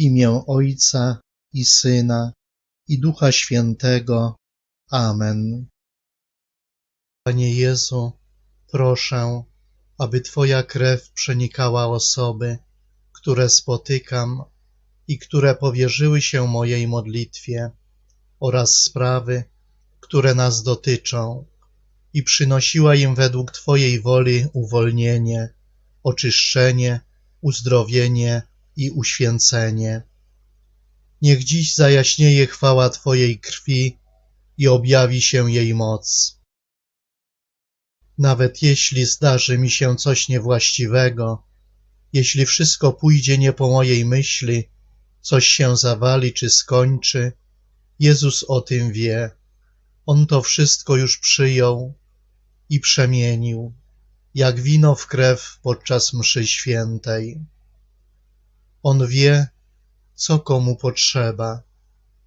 imię Ojca i Syna i Ducha Świętego. Amen. Panie Jezu, proszę, aby Twoja krew przenikała osoby, które spotykam i które powierzyły się mojej modlitwie oraz sprawy, które nas dotyczą i przynosiła im według Twojej woli uwolnienie, oczyszczenie, uzdrowienie i uświęcenie. Niech dziś zajaśnieje chwała Twojej krwi i objawi się jej moc. Nawet jeśli zdarzy mi się coś niewłaściwego, jeśli wszystko pójdzie nie po mojej myśli, coś się zawali czy skończy, Jezus o tym wie. On to wszystko już przyjął i przemienił, jak wino w krew podczas mszy świętej. On wie, co komu potrzeba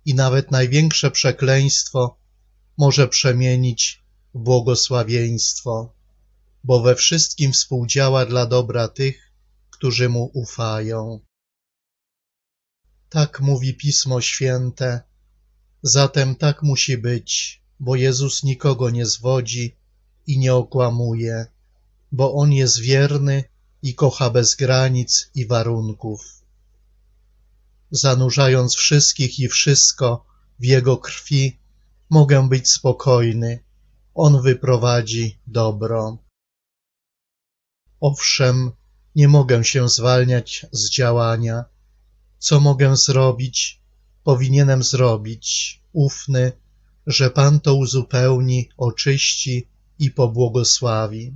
i nawet największe przekleństwo może przemienić w błogosławieństwo, bo we wszystkim współdziała dla dobra tych, którzy mu ufają. Tak mówi Pismo Święte, zatem tak musi być, bo Jezus nikogo nie zwodzi i nie okłamuje, bo On jest wierny i kocha bez granic i warunków. Zanurzając wszystkich i wszystko w Jego krwi, mogę być spokojny. On wyprowadzi dobro. Owszem, nie mogę się zwalniać z działania. Co mogę zrobić? Powinienem zrobić, ufny, że Pan to uzupełni, oczyści i pobłogosławi.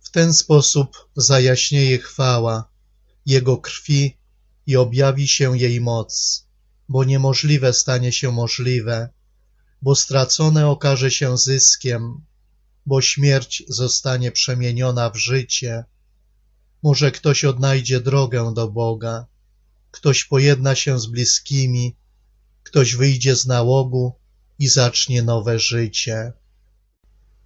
W ten sposób zajaśnieje chwała Jego krwi i objawi się jej moc, bo niemożliwe stanie się możliwe, bo stracone okaże się zyskiem, bo śmierć zostanie przemieniona w życie. Może ktoś odnajdzie drogę do Boga, ktoś pojedna się z bliskimi, ktoś wyjdzie z nałogu i zacznie nowe życie.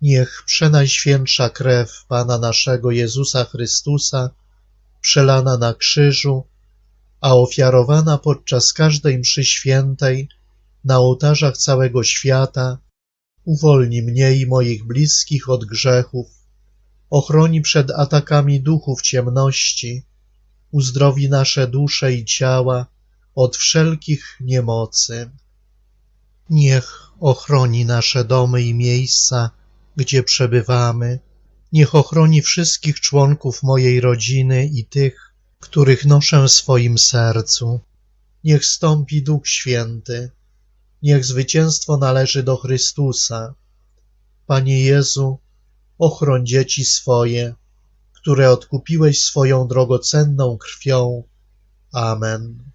Niech przenajświętsza krew Pana naszego Jezusa Chrystusa, przelana na krzyżu, a ofiarowana podczas każdej mszy świętej na ołtarzach całego świata, uwolni mnie i moich bliskich od grzechów, ochroni przed atakami duchów ciemności, uzdrowi nasze dusze i ciała od wszelkich niemocy. Niech ochroni nasze domy i miejsca, gdzie przebywamy, niech ochroni wszystkich członków mojej rodziny i tych, których noszę w swoim sercu. Niech stąpi Duch Święty, niech zwycięstwo należy do Chrystusa. Panie Jezu, ochroń dzieci swoje, które odkupiłeś swoją drogocenną krwią. Amen.